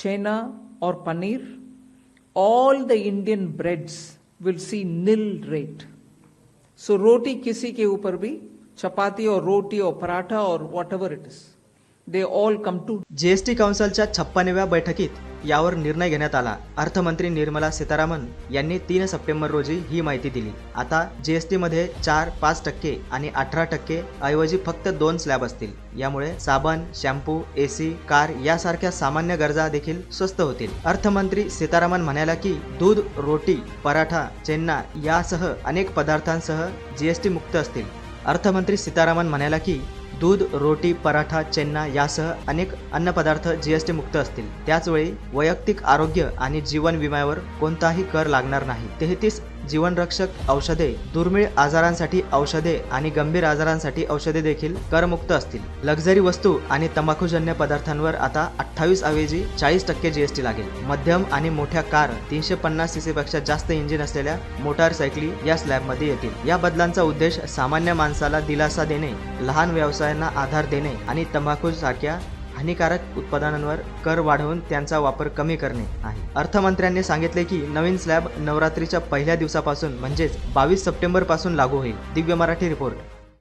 chena or paneer, all the Indian breads will see nil rate. So roti kisi ke upar bhi, chapati or roti or paratha or whatever it is, they all come to GST काउन्सिलच्या छप्पनव्या बैठकीत यावर निर्णय घेण्यात आला. अर्थमंत्री निर्मला सीतारामन यांनी तीन September रोजी ही माहिती दिली. आता जीएसटी मध्ये चार पाच टक्के आणि अठरा टक्के ऐवजी फक्त दोन स्लॅब असतील. यामुळे साबण शॅम्पू एसी कार यासारख्या सामान्य गरजा देखील स्वस्त होतील. अर्थमंत्री सीतारामन म्हणाल्या की दूध रोटी पराठा चेन्ना यासह अनेक पदार्थांसह जीएसटी मुक्त असतील. अर्थमंत्री सीतारामन म्हणाल्या की दूध रोटी पराठा चेन्ना यासह अनेक अन्नपदार्थ जीएसटी मुक्त असतील. त्याचवेळी वैयक्तिक आरोग्य आणि जीवन विम्यावर कोणताही कर लागणार नाही. तेहतीस जीवनरक्षक औषधे दुर्मिळ आजारांसाठी औषधे आणि गंभीर आजारांसाठी औषधे देखील करमुक्त असतील. लक्झरी वस्तू आणि तंबाखूजन्य पदार्थांवर आता अठ्ठावीस ऐवजी चाळीस टक्के जीएसटी लागेल. मध्यम आणि मोठ्या कार तीनशे पन्नास सीसी पेक्षा जास्त इंजिन असलेल्या मोटारसायकली या स्लॅबमध्ये येतील. या बदलांचा उद्देश सामान्य माणसाला दिलासा देणे लहान व्यवसाय व्यवसायांना आधार देणे आणि तंबाखू सारख्या हानिकारक उत्पादनांवर कर वाढवून त्यांचा वापर कमी करणे आहे. अर्थमंत्र्यांनी सांगितले की नवीन स्लॅब नवरात्रीच्या पहिल्या दिवसापासून म्हणजेच बावीस सप्टेंबरपासून लागू होईल. दिव्य मराठी रिपोर्ट.